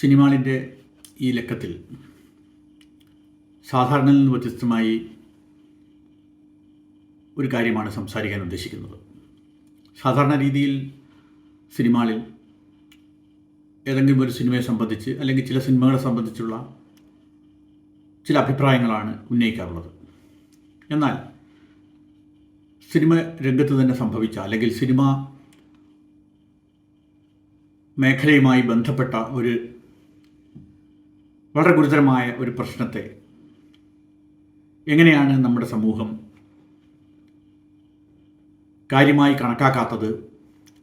സിനിമാളിന്റെ ഈ ലക്കത്തിൽ സാധാരണയിൽ നിന്ന് വ്യത്യസ്തമായി ഒരു കാര്യമാണ് സംസാരിക്കാൻ ഉദ്ദേശിക്കുന്നത്. സാധാരണ രീതിയിൽ സിനിമാളിൽ ഏതെങ്കിലും ഒരു സിനിമയെ സംബന്ധിച്ച് അല്ലെങ്കിൽ ചില സിനിമകളെ സംബന്ധിച്ചുള്ള ചില അഭിപ്രായങ്ങളാണ് ഉന്നയിക്കാറുള്ളത്. എന്നാൽ സിനിമ രംഗത്ത് തന്നെ സംഭവിച്ച അല്ലെങ്കിൽ സിനിമ മേഖലയുമായി ബന്ധപ്പെട്ട ഒരു വളരെ ഗുരുതരമായ ഒരു പ്രശ്നത്തെ എങ്ങനെയാണ് നമ്മുടെ സമൂഹം കാര്യമായി കണക്കാക്കാത്തത്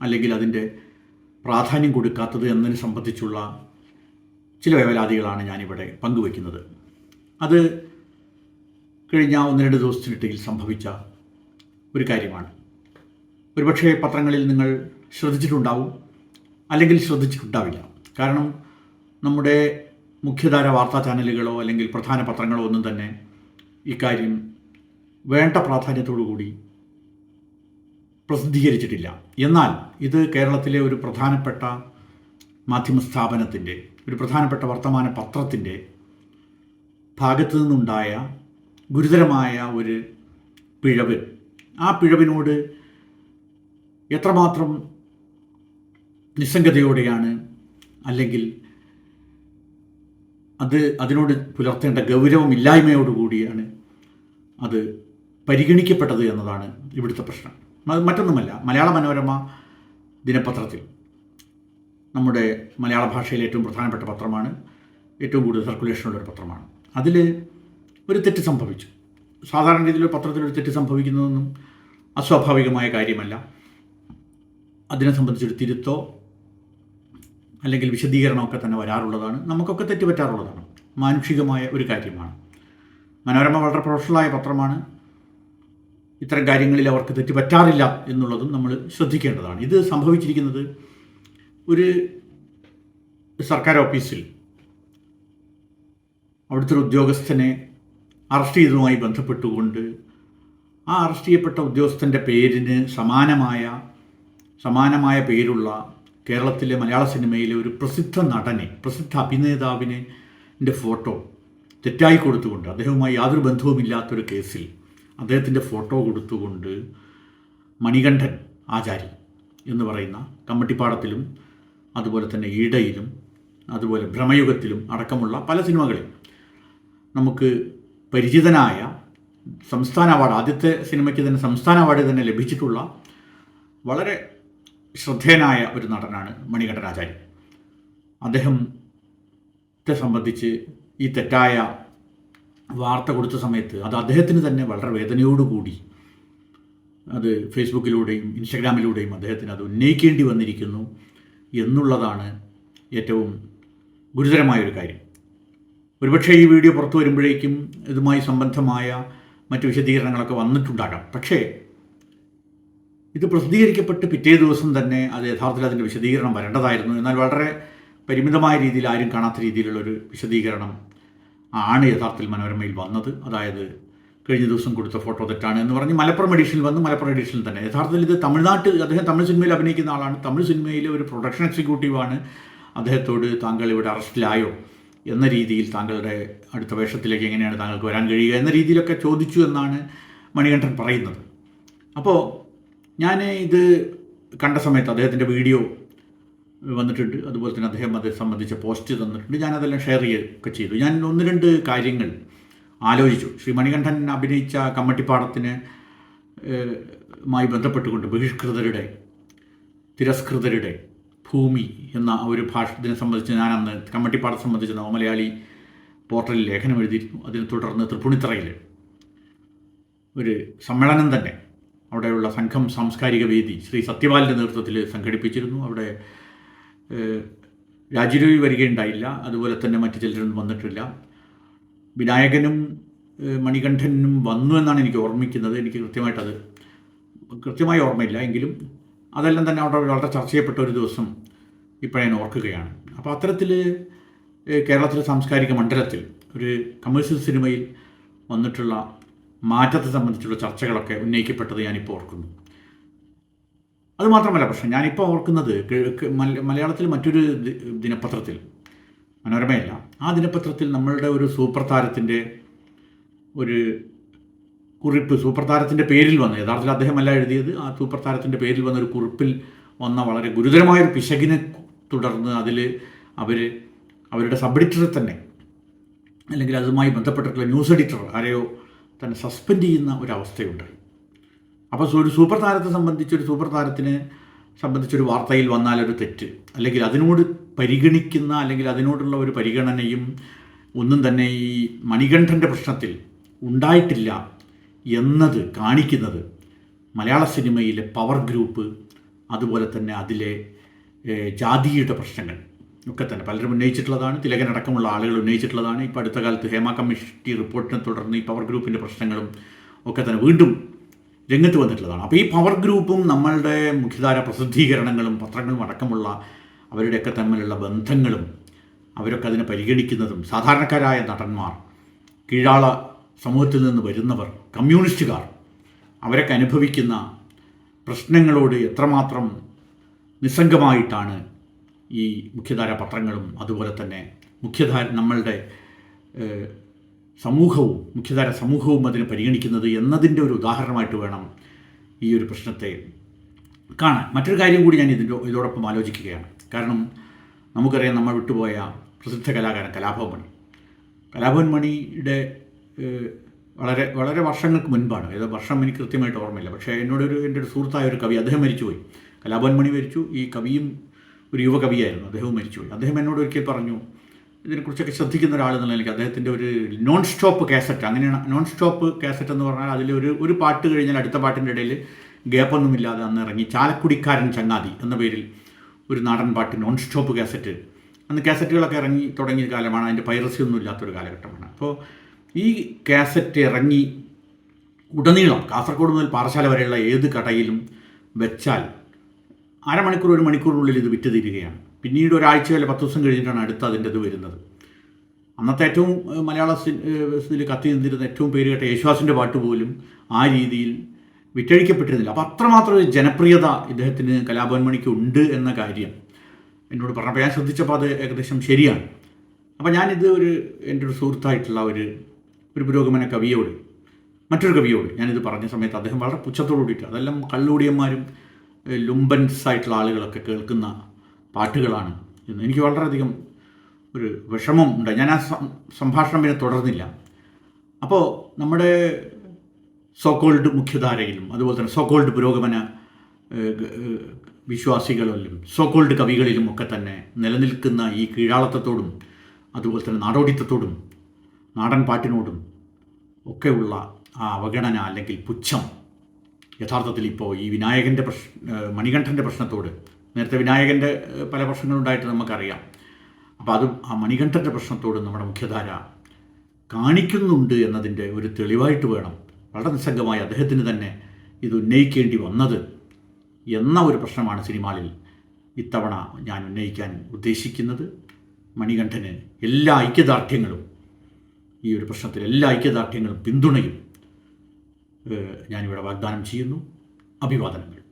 അല്ലെങ്കിൽ അതിന്റെ പ്രാധാന്യം കൊടുക്കാത്തത് എന്നതിനെ സംബന്ധിച്ചുള്ള ചില വേവലാതികളാണ് ഞാനിവിടെ പങ്കുവയ്ക്കുന്നത്. അത് കഴിഞ്ഞ ഒന്ന് രണ്ട് ദിവസത്തിനിടയിൽ സംഭവിച്ച ഒരു കാര്യമാണ്. ഒരുപക്ഷെ പത്രങ്ങളിൽ നിങ്ങൾ ശ്രദ്ധിച്ചിട്ടുണ്ടാവും അല്ലെങ്കിൽ ശ്രദ്ധിച്ചിട്ടുണ്ടാവില്ല. കാരണം നമ്മുടെ മുഖ്യധാര വാർത്താ ചാനലുകളോ അല്ലെങ്കിൽ പ്രധാന പത്രങ്ങളോ ഒന്നും തന്നെ ഇക്കാര്യം വേണ്ട പ്രാധാന്യത്തോടു കൂടി പ്രസിദ്ധീകരിച്ചിട്ടില്ല. എന്നാൽ ഇത് കേരളത്തിലെ ഒരു പ്രധാനപ്പെട്ട മാധ്യമ സ്ഥാപനത്തിന്റെ ഒരു പ്രധാനപ്പെട്ട വർത്തമാന പത്രത്തിന്റെ ഭാഗത്തു നിന്നുണ്ടായ ഗുരുതരമായ ഒരു പിഴവ്. ആ പിഴവിനോട് എത്രമാത്രം നിസ്സംഗതയോടെയാണ് അല്ലെങ്കിൽ അത് അതിനോട് പുലർത്തേണ്ട ഗൗരവമില്ലായ്മയോടുകൂടിയാണ് അത് പരിഗണിക്കപ്പെട്ടത് എന്നതാണ് ഇവിടുത്തെ പ്രശ്നം. മറ്റൊന്നുമല്ല മലയാള മനോരമ ദിനപത്രത്തിൽ നമ്മുടെ മലയാള ഭാഷയിലെ ഏറ്റവും പ്രധാനപ്പെട്ട പത്രമാണ് ഏറ്റവും കൂടുതൽ സർക്കുലേഷനുള്ള ഒരു പത്രമാണ്. അതിൽ ഒരു തെറ്റ് സംഭവിച്ചു. സാധാരണ രീതിയിൽ പത്രത്തിൽ ഒരു തെറ്റ് സംഭവിക്കുന്നതൊന്നും അസ്വാഭാവികമായ കാര്യമല്ല. അതിനെ സംബന്ധിച്ചൊരു തിരുത്തോ അല്ലെങ്കിൽ വിശദീകരണമൊക്കെ തന്നെ വരാറുള്ളതാണ്. നമുക്കൊക്കെ തെറ്റുപറ്റാറുള്ളതാണ്. മാനുഷികമായ ഒരു കാര്യമാണ്. മനോരമ വളരെ പ്രൊഫഷണലായ പത്രമാണ്. ഇത്തരം കാര്യങ്ങളിൽ അവർക്ക് തെറ്റുപറ്റാറില്ല എന്നുള്ളതും നമ്മൾ ശ്രദ്ധിക്കേണ്ടതാണ്. ഇത് സംഭവിച്ചിരിക്കുന്നത് ഒരു സർക്കാർ ഓഫീസിൽ അവിടുത്തെ ഒരു ഉദ്യോഗസ്ഥനെ അറസ്റ്റ് ചെയ്തതുമായി ബന്ധപ്പെട്ടുകൊണ്ട് ആ അറസ്റ്റ് ചെയ്യപ്പെട്ട ഉദ്യോഗസ്ഥന്റെ പേരിന് സമാനമായ സമാനമായ പേരുള്ള കേരളത്തിലെ മലയാള സിനിമയിലെ ഒരു പ്രസിദ്ധ നടനെ പ്രസിദ്ധ അഭിനേതാവിനെ ഫോട്ടോ തെറ്റായി കൊടുത്തുകൊണ്ട് അദ്ദേഹവുമായി യാതൊരു ബന്ധവുമില്ലാത്തൊരു കേസിൽ അദ്ദേഹത്തിന്റെ ഫോട്ടോ കൊടുത്തുകൊണ്ട് മണികണ്ഠൻ ആചാരി എന്ന് പറയുന്ന കമ്മട്ടിപ്പാടത്തിലും അതുപോലെ തന്നെ ഈടയിലും അതുപോലെ ഭ്രമയുഗത്തിലും അടക്കമുള്ള പല സിനിമകളിൽ നമുക്ക് പരിചിതനായ സംസ്ഥാന അവാർഡ് ആദ്യത്തെ സിനിമയ്ക്ക് തന്നെ സംസ്ഥാന അവാർഡ് തന്നെ ലഭിച്ചിട്ടുള്ള വളരെ ശ്രദ്ധേയനായ ഒരു നടനാണ് മണികണ്ഠൻ അദ്ദേഹം അദ്ദേഹത്തെ സംബന്ധിച്ച് ഈ തെറ്റായ വാർത്ത കൊടുത്ത സമയത്ത് അത് അദ്ദേഹത്തിന് തന്നെ വളരെ വേദനയോടുകൂടി അത് ഫേസ്ബുക്കിലൂടെയും ഇൻസ്റ്റഗ്രാമിലൂടെയും അദ്ദേഹത്തിന് അത് ഉന്നയിക്കേണ്ടി വന്നിരിക്കുന്നു എന്നുള്ളതാണ് ഏറ്റവും ഗുരുതരമായൊരു കാര്യം. ഒരുപക്ഷെ ഈ വീഡിയോ പുറത്തു വരുമ്പോഴേക്കും ഇതുമായി സംബന്ധമായ മറ്റ് വിശദീകരണങ്ങളൊക്കെ വന്നിട്ടുണ്ടാകാം. പക്ഷേ ഇത് പ്രസിദ്ധീകരിക്കപ്പെട്ട് പിറ്റേ ദിവസം തന്നെ അത് യഥാർത്ഥത്തിൽ അതിന്റെ വിശദീകരണം വരേണ്ടതായിരുന്നു. എന്നാൽ വളരെ പരിമിതമായ രീതിയിൽ ആരും കാണാത്ത രീതിയിലുള്ളൊരു വിശദീകരണം ആണ് യഥാർത്ഥത്തിൽ മനോരമയിൽ വന്നത്. അതായത് കഴിഞ്ഞ ദിവസം കൊടുത്ത ഫോട്ടോ തെറ്റാണ് എന്ന് പറഞ്ഞ് മലപ്പുറം എഡീഷനിൽ വന്ന് മലപ്പുറം എഡീഷനിൽ തന്നെ. യഥാർത്ഥത്തിൽ ഇത് തമിഴ്നാട്ടിൽ അദ്ദേഹം തമിഴ് സിനിമയിൽ അഭിനയിക്കുന്ന ആളാണ്. തമിഴ് സിനിമയിലെ ഒരു പ്രൊഡക്ഷൻ എക്സിക്യൂട്ടീവാണ് അദ്ദേഹത്തോട് താങ്കൾ ഇവിടെ അറസ്റ്റിലായോ എന്ന രീതിയിൽ താങ്കളുടെ അടുത്ത വേഷത്തിലേക്ക് എങ്ങനെയാണ് താങ്കൾക്ക് വരാൻ കഴിയുക എന്ന രീതിയിലൊക്കെ ചോദിച്ചു എന്നാണ് മണികണ്ഠൻ പറയുന്നത്. അപ്പോൾ ഞാൻ ഇത് കണ്ട സമയത്ത് അദ്ദേഹത്തിന്റെ വീഡിയോ വന്നിട്ടുണ്ട്. അതുപോലെ തന്നെ അദ്ദേഹം അത് സംബന്ധിച്ച പോസ്റ്റ് തന്നിട്ടുണ്ട്. ഞാനതെല്ലാം ഷെയർ ചെയ്യുകയൊക്കെ ചെയ്തു. ഞാൻ ഒന്ന് രണ്ട് കാര്യങ്ങൾ ആലോചിച്ചു. ശ്രീ മണികണ്ഠൻ അഭിനയിച്ച കമ്മട്ടിപ്പാടത്തിന് മായി ബന്ധപ്പെട്ടുകൊണ്ട് ബഹിഷ്കൃതരുടെ തിരസ്കൃതരുടെ ഭൂമി എന്ന ഒരു ഭാഷത്തിനെ സംബന്ധിച്ച് ഞാൻ അന്ന് കമ്മട്ടിപ്പാടം സംബന്ധിച്ച് നവമലയാളി പോർട്ടലിൽ ലേഖനം എഴുതിയിരുന്നു. അതിനെ തുടർന്ന് തൃപ്പൂണിത്തറയിൽ ഒരു സമ്മേളനം തന്നെ അവിടെയുള്ള സംഘം സാംസ്കാരിക വേദി ശ്രീ സത്യപാലിന്റെ നേതൃത്വത്തിൽ സംഘടിപ്പിച്ചിരുന്നു. അവിടെ രാജരവി വരികയുണ്ടായില്ല. അതുപോലെ തന്നെ മറ്റു ചിലരൊന്നും വന്നിട്ടില്ല. വിനായകനും മണികണ്ഠനും വന്നു എന്നാണ് എനിക്ക് ഓർമ്മിക്കുന്നത്. എനിക്ക് കൃത്യമായിട്ടത് കൃത്യമായി ഓർമ്മയില്ല. എങ്കിലും അതെല്ലാം തന്നെ അവിടെ വളരെ ചർച്ച ചെയ്യപ്പെട്ട ഒരു ദിവസം ഇപ്പോഴാണ് ഞാൻ ഓർക്കുകയാണ്. അപ്പോൾ അത്തരത്തിൽ കേരളത്തിലെ സാംസ്കാരിക മണ്ഡലത്തിൽ ഒരു കമേഴ്ഷ്യൽ സിനിമയിൽ വന്നിട്ടുള്ള മാറ്റത്തെ സംബന്ധിച്ചുള്ള ചർച്ചകളൊക്കെ ഉന്നയിക്കപ്പെട്ടത് ഞാനിപ്പോൾ ഓർക്കുന്നു. അതുമാത്രമല്ല പക്ഷേ ഞാനിപ്പോൾ ഓർക്കുന്നത് മലയാളത്തിൽ മറ്റൊരു ദിനപത്രത്തിൽ മനോരമയല്ല ആ ദിനപത്രത്തിൽ നമ്മളുടെ ഒരു സൂപ്പർ താരത്തിന്റെ ഒരു കുറിപ്പ് സൂപ്പർ താരത്തിന്റെ പേരിൽ വന്ന യഥാർത്ഥത്തിൽ അദ്ദേഹമല്ല എഴുതിയത് ആ സൂപ്പർ താരത്തിന്റെ പേരിൽ വന്ന ഒരു കുറിപ്പിൽ വന്ന വളരെ ഗുരുതരമായ ഒരു പിശകിനെ തുടർന്ന് അതിൽ അവർ അവരുടെ സബ് എഡിറ്ററെ തന്നെ അല്ലെങ്കിൽ അതുമായി ബന്ധപ്പെട്ടിട്ടുള്ള ന്യൂസ് എഡിറ്റർ ആരെയോ തന്നെ സസ്പെൻഡ് ചെയ്യുന്ന ഒരവസ്ഥയുണ്ടായി അപ്പോൾ ഒരു സൂപ്പർ താരത്തെ സംബന്ധിച്ച് ഒരു സൂപ്പർ താരത്തിന് സംബന്ധിച്ചൊരു വാർത്തയിൽ വന്നാലൊരു തെറ്റ്. അല്ലെങ്കിൽ അതിനോട് പരിഗണിക്കുന്ന അല്ലെങ്കിൽ അതിനോടുള്ള ഒരു പരിഗണനയും ഒന്നും തന്നെ ഈ മണികണ്ഠന്റെ പ്രശ്നത്തിൽ ഉണ്ടായിട്ടില്ല എന്നത് കാണിക്കുന്നത് മലയാള സിനിമയിലെ പവർ ഗ്രൂപ്പ് അതുപോലെ തന്നെ അതിലെ ജാതിയുടെ പ്രശ്നങ്ങൾ. ഒക്കെ തന്നെ പലരും ഉന്നയിച്ചിട്ടുള്ളതാണ് തിലകനടക്കമുള്ള ആളുകൾ ഉന്നയിച്ചിട്ടുള്ളതാണ്. ഇപ്പോൾ അടുത്ത കാലത്ത് ഹേമ കമ്മിറ്റി റിപ്പോർട്ടിനെ തുടർന്ന് ഈ പവർ ഗ്രൂപ്പിന്റെ പ്രശ്നങ്ങളും ഒക്കെ തന്നെ വീണ്ടും രംഗത്ത് വന്നിട്ടുള്ളതാണ്. അപ്പോൾ ഈ പവർ ഗ്രൂപ്പും നമ്മളുടെ മുഖ്യധാര പ്രസിദ്ധീകരണങ്ങളും പത്രങ്ങളും അടക്കമുള്ള അവരുടെയൊക്കെ തമ്മിലുള്ള ബന്ധങ്ങളും അവരൊക്കെ അതിനെ പരിഗണിക്കുന്നതും സാധാരണക്കാരായ നടന്മാർ കീഴാള സമൂഹത്തിൽ നിന്ന് വരുന്നവർ കമ്മ്യൂണിസ്റ്റുകാർ അവരൊക്കെ അനുഭവിക്കുന്ന പ്രശ്നങ്ങളോട് എത്രമാത്രം നിസ്സംഗമായിട്ടാണ് ഈ മുഖ്യധാര പത്രങ്ങളും അതുപോലെ തന്നെ മുഖ്യധാര നമ്മളുടെ സമൂഹവും മുഖ്യധാര സമൂഹവും അതിനെ പരിഗണിക്കുന്നത് എന്നതിന്റെ ഒരു ഉദാഹരണമായിട്ട് വേണം ഈ ഒരു പ്രശ്നത്തെ കാണാൻ. മറ്റൊരു കാര്യം കൂടി ഞാൻ ഇതിന്റെ ഇതോടൊപ്പം ആലോചിക്കുകയാണ്. കാരണം നമുക്കറിയാം നമ്മൾ വിട്ടുപോയ പ്രസിദ്ധ കലാകാരൻ കലാഭവൻ മണി. കലാഭവൻ മണിയുടെ വളരെ വളരെ വർഷങ്ങൾക്ക് മുൻപാണ്. ഏതോ വർഷം എനിക്ക് കൃത്യമായിട്ട് ഓർമ്മയില്ല. പക്ഷേ എന്നോടൊരു എന്റെ ഒരു സുഹൃത്തായ ഒരു കവി അദ്ദേഹം മരിച്ചുപോയി. കലാഭവൻ മണി മരിച്ചു. ഈ കവിയും ഒരു യുവകവിയായിരുന്നു. അദ്ദേഹവും മരിച്ചുപോയി. അദ്ദേഹം എന്നോട് ഒരിക്കൽ പറഞ്ഞു ഇതിനെക്കുറിച്ചൊക്കെ ശ്രദ്ധിക്കുന്ന ഒരാൾ എന്നുള്ള എനിക്ക് അദ്ദേഹത്തിന്റെ ഒരു നോൺ സ്റ്റോപ്പ് കാസറ്റ് അങ്ങനെയാണ് നോൺ സ്റ്റോപ്പ് കാസറ്റ് എന്ന് പറഞ്ഞാൽ അതിൽ ഒരു ഒരു പാട്ട് കഴിഞ്ഞാൽ അടുത്ത പാട്ടിന്റെ ഇടയിൽ ഗ്യാപ്പൊന്നുമില്ലാതെ അന്ന് ഇറങ്ങി ചാലക്കുടിക്കാരൻ ചങ്ങാതി എന്ന പേരിൽ ഒരു നാടൻ പാട്ട് നോൺ സ്റ്റോപ്പ് കാസറ്റ് അന്ന് കാസറ്റുകളൊക്കെ ഇറങ്ങി തുടങ്ങിയ കാലമാണ്. അതിന്റെ പൈറസി ഒന്നും ഇല്ലാത്തൊരു കാലഘട്ടമാണ്. അപ്പോൾ ഈ കാസറ്റ് ഇറങ്ങി ഉടനീളം കാസർഗോഡ് മുതൽ പാറശാല വരെയുള്ള ഏത് കടയിലും വെച്ചാൽ അരമണിക്കൂർ ഒരു മണിക്കൂറിനുള്ളിൽ ഇത് വിറ്റ് തീരുകയാണ് പിന്നീട് ഒരാഴ്ച അല്ലെ പത്ത് ദിവസം കഴിഞ്ഞിട്ടാണ് അടുത്ത അതിന്റെ ഇത് വരുന്നത്. അന്നത്തെ ഏറ്റവും മലയാള ഇതിൽ കത്തി നിന്നിരുന്ന ഏറ്റവും പേര് കേട്ട യേശുദാസിന്റെ പാട്ട് പോലും ആ രീതിയിൽ വിറ്റഴിക്കപ്പെട്ടിരുന്നില്ല. അപ്പോൾ അത്രമാത്രം ഒരു ജനപ്രിയത ഇദ്ദേഹത്തിന് കലാഭവൻ മണിക്ക് ഉണ്ട് എന്ന കാര്യം എന്നോട് പറഞ്ഞപ്പോൾ ഞാൻ ശ്രദ്ധിച്ചപ്പോൾ അത് ഏകദേശം ശരിയാണ്. അപ്പോൾ ഞാനിത് ഒരു എന്റെ ഒരു സുഹൃത്തായിട്ടുള്ള ഒരു ഒരു പുരോഗമന കവിയോട് മറ്റൊരു കവിയോട് ഞാനിത് പറഞ്ഞ സമയത്ത് അദ്ദേഹം വളരെ പുച്ഛത്തോടുകൂടിയിട്ട് അതെല്ലാം കള്ളുകൂടിയന്മാരും ഏഹ്, ലുംബൻസ് ആയിട്ടുള്ള ആളുകളൊക്കെ കേൾക്കുന്ന പാട്ടുകളാണ് എന്ന് എനിക്ക് വളരെയധികം ഒരു വിഷമം ഉണ്ട് ഞാൻ ആ സംഭാഷണം പിന്നെ തുടർന്നില്ല. അപ്പോൾ നമ്മുടെ സോക്കോൾഡ് മുഖ്യധാരയിലും അതുപോലെ തന്നെ സോക്കോൾഡ് പുരോഗമന വിശ്വാസികളിലും സോക്കോൾഡ് കവികളിലും ഒക്കെ തന്നെ നിലനിൽക്കുന്ന ഈ കീഴാളത്വത്തോടും അതുപോലെ തന്നെ നാടോടിത്തത്തോടും നാടൻ പാട്ടിനോടും ഒക്കെയുള്ള ആ അവഗണന അല്ലെങ്കിൽ പുച്ഛം യഥാർത്ഥത്തിൽ ഇപ്പോൾ ഈ വിനായകന്റെ പ്രശ്ന മണികണ്ഠന്റെ പ്രശ്നത്തോട് നേരത്തെ വിനായകന്റെ പല പ്രശ്നങ്ങളുണ്ടായിട്ട് നമുക്കറിയാം. അപ്പോൾ അതും ആ മണികണ്ഠന്റെ പ്രശ്നത്തോട് നമ്മുടെ മുഖ്യധാര കാണിക്കുന്നുണ്ട് എന്നതിന്റെ ഒരു തെളിവായിട്ട് വേണം. വളരെ നിസ്സംഗമായി അദ്ദേഹത്തിന് തന്നെ ഇത് ഉന്നയിക്കേണ്ടി വന്നത് എന്ന ഒരു പ്രശ്നമാണ് സിനിമാലിൽ ഇത്തവണ ഞാൻ ഉന്നയിക്കാൻ ഉദ്ദേശിക്കുന്നത്. മണികണ്ഠന് എല്ലാ ഐക്യദാർഢ്യങ്ങളും ഈ ഒരു പ്രശ്നത്തിൽ എല്ലാ ഐക്യദാർഢ്യങ്ങളും പിന്തുണയും ഞാനിവിടെ വാഗ്ദാനം ചെയ്യുന്നു. അഭിവാദനങ്ങൾ.